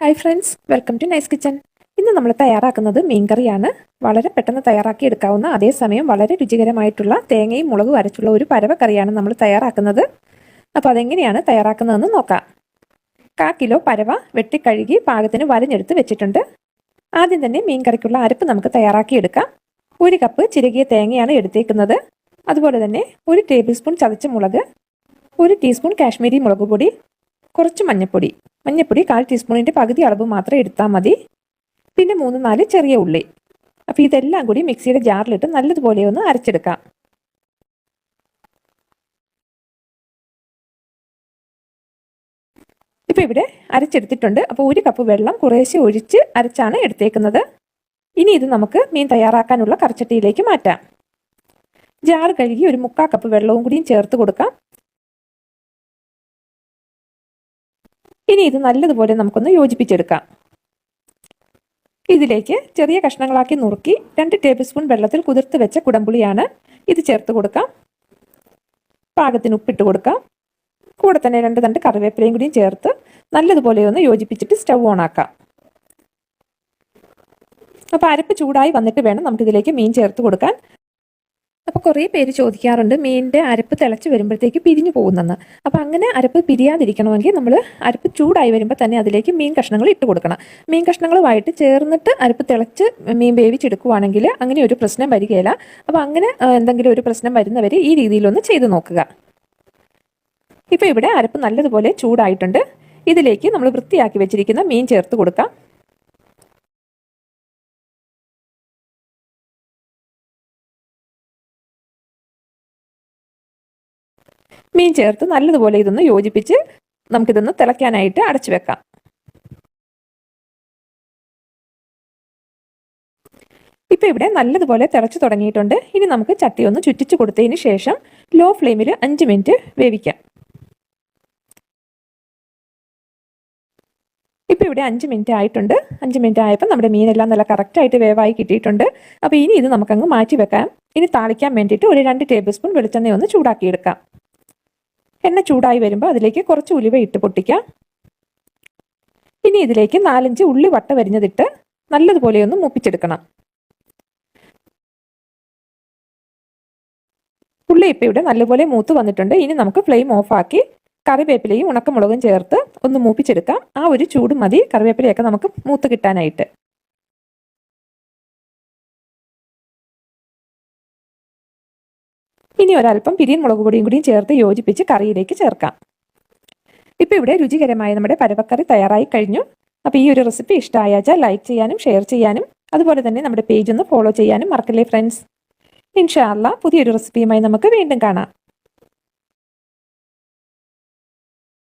Hi friends welcome to nice kitchen ഇന്ന് നമ്മൾ തയ്യാറാക്കുന്നത് മീൻകറിയാണ്. വളരെ പെട്ടെന്ന് തയ്യാറാക്കി എടുക്കാവുന്ന അതേസമയം വളരെ രുചികരമായിട്ടുള്ള തേങ്ങയും മുളകും അരച്ചുള്ള ഒരു പരവക്കറിയാണ് നമ്മൾ തയ്യാറാക്കുന്നത്. അപ്പോൾ അതെങ്ങനെയാണ് തയ്യാറാക്കുന്നതെന്ന് നോക്കാം. കാ കിലോ പരവ വെട്ടിക്കഴുകി പാകത്തിന് വരഞ്ഞെടുത്ത് വെച്ചിട്ടുണ്ട്. ആദ്യം തന്നെ മീൻകറിക്കുള്ള അരപ്പ് നമുക്ക് തയ്യാറാക്കി എടുക്കാം. ഒരു കപ്പ് ചിരകിയ തേങ്ങയാണ് എടുത്തേക്കുന്നത്. അതുപോലെ തന്നെ ഒരു ടേബിൾ സ്പൂൺ ചതച്ച മുളക് ഒരു ടീസ്പൂൺ കാശ്മീരി മുളക് പൊടി കുറച്ച് മഞ്ഞപ്പൊടി. മഞ്ഞപ്പൊടി കാൽ ടീസ്പൂണിന്റെ പകുതി അളവ് മാത്രം എടുത്താൽ മതി. പിന്നെ മൂന്ന് നാല് ചെറിയ ഉള്ളി. അപ്പോൾ ഇതെല്ലാം കൂടി മിക്സിയുടെ ജാറിലിട്ട് നല്ലതുപോലെ ഒന്ന് അരച്ചെടുക്കാം. ഇപ്പോൾ ഇവിടെ അരച്ചെടുത്തിട്ടുണ്ട്. അപ്പോൾ ഒരു കപ്പ് വെള്ളം കുറേശ്ശെ ഒഴിച്ച് അരച്ചാണ് എടുത്തേക്കുന്നത്. ഇനി ഇത് നമുക്ക് മീൻ തയ്യാറാക്കാനുള്ള കറച്ചട്ടിയിലേക്ക് മാറ്റാം. ജാർ കഴുകി ഒരു മുക്കാ കപ്പ് വെള്ളവും കൂടിയും ചേർത്ത് കൊടുക്കാം. ഇനി ഇത് നല്ലതുപോലെ നമുക്കൊന്ന് യോജിപ്പിച്ചെടുക്കാം. ഇതിലേക്ക് ചെറിയ കഷ്ണങ്ങളാക്കി നുറുക്കി രണ്ട് ടേബിൾ സ്പൂൺ വെള്ളത്തിൽ കുതിർത്ത് വെച്ച കുടമ്പുളിയാണ് ഇത് ചേർത്ത് കൊടുക്കാം. പാകത്തിന് ഉപ്പിട്ട് കൊടുക്കാം. കൂടെ തന്നെ രണ്ട് തണ്ട് കറിവേപ്പിലയും കൂടിയും ചേർത്ത് നല്ലതുപോലെ ഒന്ന് യോജിപ്പിച്ചിട്ട് സ്റ്റൗ ഓൺ ആക്കാം. അപ്പോൾ അരപ്പ് ചൂടായി വന്നിട്ട് വേണം നമുക്കിതിലേക്ക് മീൻ ചേർത്ത് കൊടുക്കാൻ. അപ്പോൾ കുറേ പേര് ചോദിക്കാറുണ്ട് മീനിന്റെ അരപ്പ് തിളച്ച് വരുമ്പോഴത്തേക്ക് പിരിഞ്ഞു പോകുന്നെന്ന്. അപ്പോൾ അങ്ങനെ അരപ്പ് പിരിയാതിരിക്കണമെങ്കിൽ നമ്മൾ അരപ്പ് ചൂടായി വരുമ്പോൾ തന്നെ അതിലേക്ക് മീൻ കഷ്ണങ്ങൾ ഇട്ട് കൊടുക്കണം. മീൻ കഷ്ണങ്ങളുമായിട്ട് ചേർന്നിട്ട് അരപ്പ് തിളച്ച് മീൻ വേവിച്ചെടുക്കുവാണെങ്കിൽ അങ്ങനെ ഒരു പ്രശ്നം വരികയില്ല. അപ്പോൾ അങ്ങനെ എന്തെങ്കിലും ഒരു പ്രശ്നം വരുന്നവർ ഈ രീതിയിലൊന്ന് ചെയ്ത് നോക്കുക. ഇപ്പോൾ ഇവിടെ അരപ്പ് നല്ലതുപോലെ ചൂടായിട്ടുണ്ട്. ഇതിലേക്ക് നമ്മൾ വൃത്തിയാക്കി വെച്ചിരിക്കുന്ന മീൻ ചേർത്ത് കൊടുക്കാം. മീൻ ചേർത്ത് നല്ലതുപോലെ ഇതൊന്ന് യോജിപ്പിച്ച് നമുക്കിതൊന്ന് തിളയ്ക്കാനായിട്ട് അടച്ചു വെക്കാം. ഇപ്പോൾ ഇവിടെ നല്ലതുപോലെ തിളച്ചു തുടങ്ങിയിട്ടുണ്ട്. ഇനി നമുക്ക് ചട്ടി ഒന്ന് ചുറ്റിച്ചു കൊടുത്തതിന് ശേഷം ലോ ഫ്ലെയിമിൽ അഞ്ച് മിനിറ്റ് വേവിക്കാം. ഇപ്പോൾ ഇവിടെ അഞ്ച് മിനിറ്റ് ആയിട്ടുണ്ട്. അഞ്ച് മിനിറ്റ് ആയപ്പോൾ നമ്മുടെ മീനെല്ലാം നല്ല കറക്റ്റായിട്ട് വേവായി കിട്ടിയിട്ടുണ്ട്. അപ്പോൾ ഇനി ഇത് നമുക്കങ്ങ് മാറ്റി വെക്കാം. ഇനി താളിക്കാൻ വേണ്ടിയിട്ട് ഒരു രണ്ട് ടേബിൾ സ്പൂൺ വെളിച്ചെണ്ണ ഒന്ന് ചൂടാക്കിയെടുക്കാം. എണ്ണ ചൂടായി വരുമ്പോൾ അതിലേക്ക് കുറച്ച് ഉലുവ ഇട്ട് പൊട്ടിക്കാം. ഇനി ഇതിലേക്ക് നാലഞ്ച് ഉള്ളി വട്ട വരിഞ്ഞതിട്ട് നല്ലതുപോലെ ഒന്ന് മൂപ്പിച്ചെടുക്കണം. ഉള്ളി ഇപ്പം ഇവിടെ നല്ലപോലെ മൂത്ത് വന്നിട്ടുണ്ട്. ഇനി നമുക്ക് ഫ്ലെയിം ഓഫാക്കി കറിവേപ്പിലയും ഉണക്കമുളകും ചേർത്ത് ഒന്ന് മൂപ്പിച്ചെടുക്കാം. ആ ഒരു ചൂട് മതി. കറിവേപ്പിലയൊക്കെ നമുക്ക് മൂത്ത് കിട്ടാനായിട്ട്. ഇനി ഒരല്പം പിരിയൻ മുളക് പൊടിയും കൂടിയും ചേർത്ത് യോജിപ്പിച്ച് കറിയിലേക്ക് ചേർക്കാം. ഇപ്പോൾ ഇവിടെ രുചികരമായ നമ്മുടെ പരവക്കറി തയ്യാറായി കഴിഞ്ഞു. അപ്പോൾ ഈ ഒരു റെസിപ്പി ഇഷ്ടമായാച്ചാൽ ലൈക്ക് ചെയ്യാനും ഷെയർ ചെയ്യാനും അതുപോലെ തന്നെ നമ്മുടെ പേജ് ഒന്ന് ഫോളോ ചെയ്യാനും മറക്കല്ലേ ഫ്രണ്ട്സ്? ഇൻഷാല്ല പുതിയൊരു റെസിപ്പിയുമായി നമുക്ക് വീണ്ടും കാണാം.